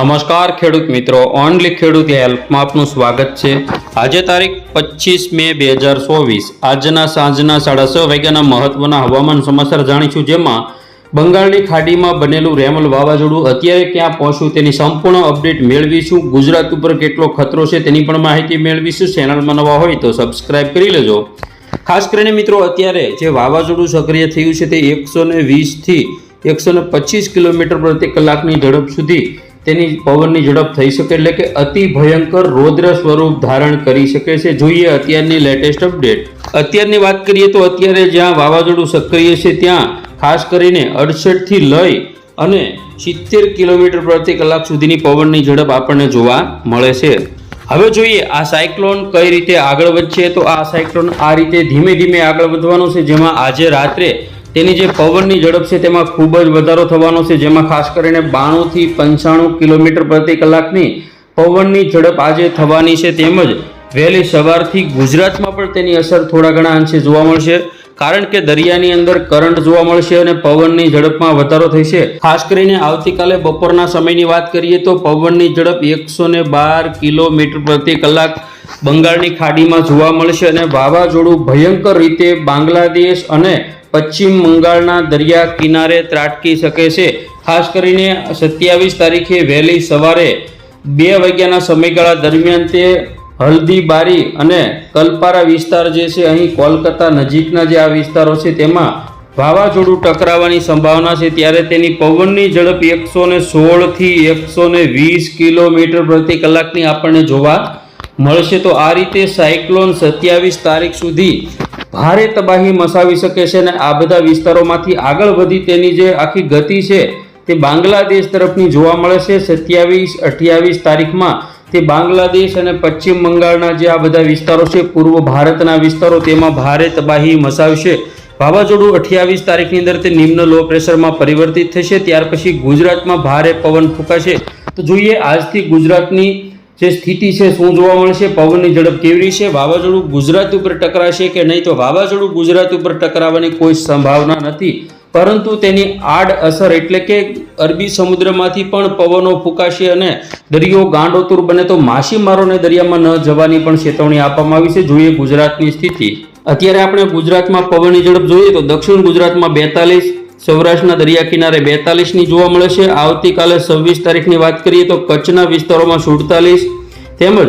નમસ્કાર ખેડૂત મિત્રો, ઓનલી ખેડૂત હેલ્પમાં આપનું સ્વાગત છે. આજે તારીખ પચીસ મે બે હજાર ચોવીસ. આજના સાંજના સાડા છ વાગ્યાના મહત્વના હવામાન સમાચાર જાણીશું જેમાં બંગાળની ખાડીમાં બનેલું રેમલ વાવાઝોડું અત્યારે ક્યાં પહોંચ્યું તેની સંપૂર્ણ અપડેટ મેળવીશું. ગુજરાત ઉપર કેટલો ખતરો છે તેની પણ માહિતી મેળવીશું. ચેનલમાં નવા હોય તો સબસ્ક્રાઇબ કરી લેજો. ખાસ કરીને મિત્રો, અત્યારે જે વાવાઝોડું સક્રિય થયું છે તે એકસો ને વીસથી એકસો ને પચીસ કિલોમીટર પ્રતિ કલાકની ઝડપ સુધી તેની પવનની ઝડપ થઈ શકે એટલે કે અતિ ભયંકર રૌદ્ર સ્વરૂપ ધારણ કરી શકે છે. જોઈએ અત્યારની લેટેસ્ટ અપડેટ અત્યારની વાત કરીએ તો અત્યારે જ્યાં વાવાઝોડું સક્રિય છે ત્યાં, ખાસ કરીને અડસઠથી લઈ અને સિત્તેર કિલોમીટર પ્રતિ કલાક સુધીની પવનની ઝડપ આપણને જોવા મળે છે. હવે જોઈએ આ સાયક્લોન કઈ રીતે આગળ વધશે? તો આ સાયક્લોન આ રીતે ધીમે ધીમે આગળ વધવાનું છે, જેમાં આજે રાત્રે તેની જે પવનની ઝડપ છે તેમાં ખૂબ જ વધારો થવાનો છે, જેમાં ખાસ કરીને બાણુંથી પંચાણું કિલોમીટર પ્રતિ કલાકની પવનની ઝડપ આજે થવાની છે. તેમજ વહેલી સવારથી ગુજરાતમાં પણ તેની અસર થોડા ઘણા અંશે જોવા મળશે, કારણ કે દરિયાની અંદર કરંટ જોવા મળશે અને પવનની ઝડપમાં વધારો થશે. ખાસ કરીને આવતીકાલે બપોરના સમયની વાત કરીએ તો પવનની ઝડપ એકસો બાર કિલોમીટર પ્રતિ કલાક બંગાળની ખાડીમાં જોવા મળશે અને વાવાઝોડું ભયંકર રીતે બાંગ્લાદેશ અને પશ્ચિમ બંગાળના દરિયા કિનારે ત્રાટકી શકે છે. ખાસ કરીને સત્યાવીસ તારીખે વહેલી સવારે બે વાગ્યાના સમયગાળા દરમિયાન તે હલ્દીબારી અને કલપારા વિસ્તાર જે છે, અહીં કોલકાતા નજીકના જે આ વિસ્તારો છે, તેમાં વાવાઝોડું ટકરાવવાની સંભાવના છે. ત્યારે તેની પવનની ઝડપ એકસો ને સોળથી એકસો ને વીસ કિલોમીટર પ્રતિ કલાકની આપણને જોવા મળશે તો આ રીતે સાયક્લોન સત્યાવીસ તારીખ સુધી ભારે તબાહી મસાવી શકે છે અને આ બધા વિસ્તારોમાંથી આગળ વધી તેની જે આખી ગતિ છે તે બાંગ્લાદેશ તરફની જોવા મળે છે. સત્યાવીસ, અઠ્યાવીસ તારીખમાં તે બાંગ્લાદેશ અને પશ્ચિમ બંગાળના જે આ બધા વિસ્તારો છે, પૂર્વ ભારતના વિસ્તારો તેમાં ભારે તબાહી મસાવશે વાવાઝોડું અઠ્યાવીસ તારીખની અંદર તે નિમ્ન લો પ્રેશરમાં પરિવર્તિત થશે. ત્યાર પછી ગુજરાતમાં ભારે પવન ફૂંકાશે. તો જોઈએ આજથી ગુજરાતની જે સ્થિતિ છે, શું જોવા મળશે? પવનની ઝડપ કેવી છે? વાવાઝોડું ગુજરાત ઉપર ટકરાશે કે નહીં? તો વાવાઝોડું ગુજરાત ઉપર ટકરાવવાની કોઈ સંભાવના નથી. પરંતુ તેની આડ અસર એટલે કે અરબી સમુદ્રમાંથી પણ પવનો ફૂંકાશે અને દરિયો ગાંડોતુર બને તો માછીમારોને દરિયામાં ન જવાની પણ ચેતવણી આપવામાં આવી છે. જોઈએ ગુજરાતની સ્થિતિ. અત્યારે આપણે ગુજરાતમાં પવનની ઝડપ જોઈએ તો દક્ષિણ ગુજરાતમાં બેતાલીસ સૌરાષ્ટ્રના દરિયા કિનારે બેતાલીસની જોવા મળે છે. આવતીકાલે છવ્વીસ તારીખની વાત કરીએ તો કચ્છના વિસ્તારોમાં સુડતાલીસ તેમજ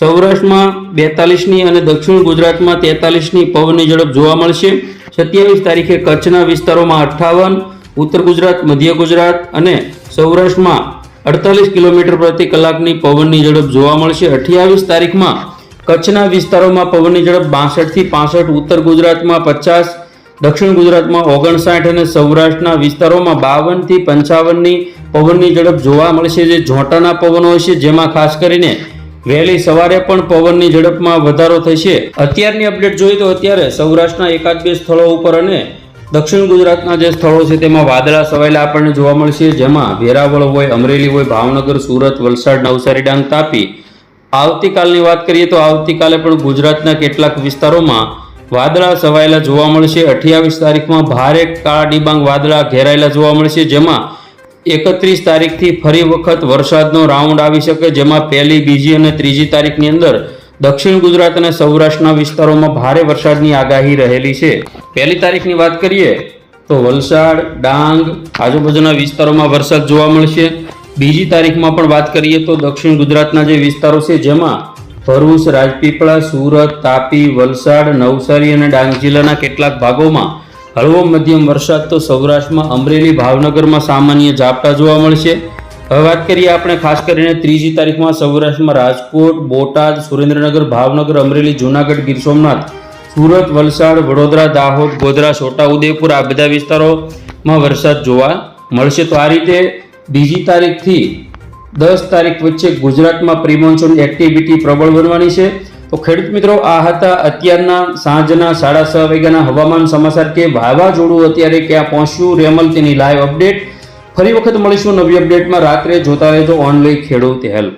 સૌરાષ્ટ્રમાં બેતાલીસની અને દક્ષિણ ગુજરાતમાં તેતાલીસની પવનની ઝડપ જોવા મળશે. સત્યાવીસ તારીખે કચ્છના વિસ્તારોમાં અઠ્ઠાવન, ઉત્તર ગુજરાત, મધ્ય ગુજરાત અને સૌરાષ્ટ્રમાં અડતાલીસ કિલોમીટર પ્રતિ કલાકની પવનની ઝડપ જોવા મળશે. અઠ્યાવીસ તારીખમાં કચ્છના વિસ્તારોમાં પવનની ઝડપ બાસઠથી પાસઠ, ઉત્તર ગુજરાતમાં પચાસ દક્ષિણ ગુજરાતમાં ઓગણસાઠ અને સૌરાષ્ટ્રના વિસ્તારોમાં બાવનથી પંચાવનની પવનની ઝડપ જોવા મળશે. જે ઝોંટાના પવનો હશે, જેમાં ખાસ કરીને વહેલી સવારે પણ પવનની ઝડપમાં વધારો થશે. અત્યારની અપડેટ જોઈએ તો અત્યારે સૌરાષ્ટ્રના એકાદ બે સ્થળો ઉપર અને દક્ષિણ ગુજરાતના જે સ્થળો છે, તેમાં વાદળા સવાયેલા આપણને જોવા મળશે. જેમાં વેરાવળ હોય, અમરેલી હોય, ભાવનગર, સુરત, વલસાડ, નવસારી, ડાંગ, તાપી. આવતીકાલની વાત કરીએ તો આવતીકાલે પણ ગુજરાતના કેટલાક વિસ્તારોમાં વાદળા સવાયેલા જોવા મળશે. અઠ્યાવીસ તારીખમાં ભારે કાળા ડિબાંગ વાદળા ઘેરાયેલા જોવા મળશે, જેમાં એકત્રીસ તારીખથી ફરી વખત વરસાદનો રાઉન્ડ આવી શકે, જેમાં પહેલી, બીજી અને ત્રીજી તારીખની અંદર દક્ષિણ ગુજરાત અને સૌરાષ્ટ્રના વિસ્તારોમાં ભારે વરસાદની આગાહી રહેલી છે. પહેલી તારીખની વાત કરીએ તો વલસાડ, ડાંગ, આજુબાજુના વિસ્તારોમાં વરસાદ જોવા મળશે. બીજી તારીખમાં પણ વાત કરીએ તો દક્ષિણ ગુજરાતના જે વિસ્તારો છે, જેમાં ભરૂચ રાજપીપળા, સુરત, તાપી, વલસાડ, નવસારી અને ડાંગ જિલ્લાના કેટલાક ભાગોમાં હળવો મધ્યમ વરસાદ તો સૌરાષ્ટ્રમાં અમરેલી, ભાવનગરમાં સામાન્ય ઝાપટા જોવા મળશે. હવે વાત કરીએ આપણે ખાસ કરીને ત્રીજી તારીખમાં સૌરાષ્ટ્રમાં રાજકોટ, બોટાદ, સુરેન્દ્રનગર, ભાવનગર, અમરેલી, જૂનાગઢ, ગીર સોમનાથ, સુરત, વલસાડ, વડોદરા, દાહોદ, ગોધરા છોટાઉદેપુર આ બધા વિસ્તારોમાં વરસાદ જોવા મળશે. તો આ રીતે બીજી તારીખથી દસ તારીખ વચ્ચે ગુજરાતમાં પ્રિમોન્સૂન એક્ટિવિટી પ્રબળ બનવાની છે. તો ખેડૂત મિત્રો, આ હતા અત્યારના સાંજના સાડા છ વાગ્યાના હવામાન સમાચાર કે વાવાઝોડું અત્યારે ક્યાં પહોંચ્યું? રેમલ તેની લાઈવ અપડેટ ફરી વખત મળીશું નવી અપડેટમાં રાત્રે જોતા રહેજો. ઓનલાઈન ખેડૂત હેલ્પ.